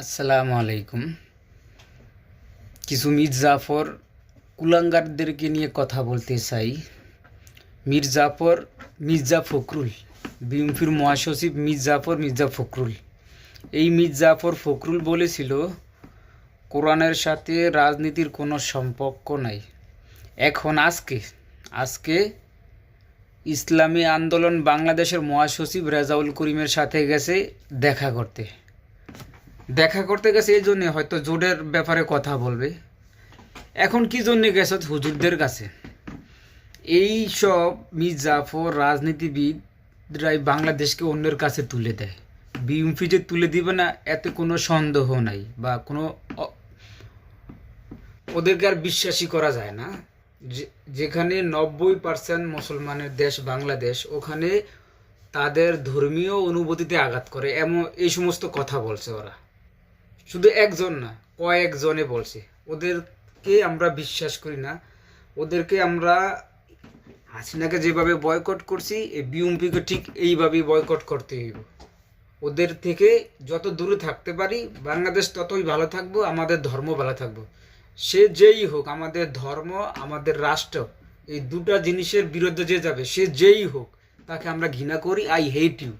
আসসালামু আলাইকুম। কিছু মির্জাফর কুলাঙ্গারদেরকে নিয়ে কথা বলতে চাই। মির্জাফর মির্জা ফখরুল, বিএমপির মহাসচিব মির্জাফর মির্জা ফখরুল। এই মির্জাফর ফখরুল বলেছিল, কোরআনের সাথে রাজনীতির কোনো সম্পর্ক নাই। এখন আজকে আজকে ইসলামী আন্দোলন বাংলাদেশের মহাসচিব রেজাউল করিমের সাথে গেছে দেখা করতে। দেখা করতে গেছে এই জন্যে, হয়তো জোটের ব্যাপারে কথা বলবে। এখন কি জন্যে গেছে হুজুরদের কাছে? এই সব মির্জাফর রাজনীতিবিদরাই বাংলাদেশকে অন্যের কাছে তুলে দেয়। বিএমপি যে তুলে দিবে না, এতে কোনো সন্দেহ নাই বা কোনো ওদেরকে আর বিশ্বাসই করা যায় না। যেখানে নব্বই পার্সেন্ট মুসলমানের দেশ বাংলাদেশ, ওখানে তাদের ধর্মীয় অনুভূতিতে আঘাত করে, এমন, এই সমস্ত কথা বলছে ওরা। শুধু একজন না, কয়েকজনে বলছে। ওদেরকে আমরা বিশ্বাস করি না। ওদেরকে আমরা হাসিনাকে যেভাবে বয়কট করছি, এই বিএমপিকে ঠিক এইভাবেই বয়কট করতে হইব। ওদের থেকে যত দূরে থাকতে পারি, বাংলাদেশ ততই ভালো থাকব, আমাদের ধর্ম ভালো থাকব। সে যেই হোক, আমাদের ধর্ম, আমাদের রাষ্ট্র, এই দুটা জিনিসের বিরুদ্ধে যে যাবে, সে যেই হোক, তাকে আমরা ঘৃণা করি আই হেট ইউ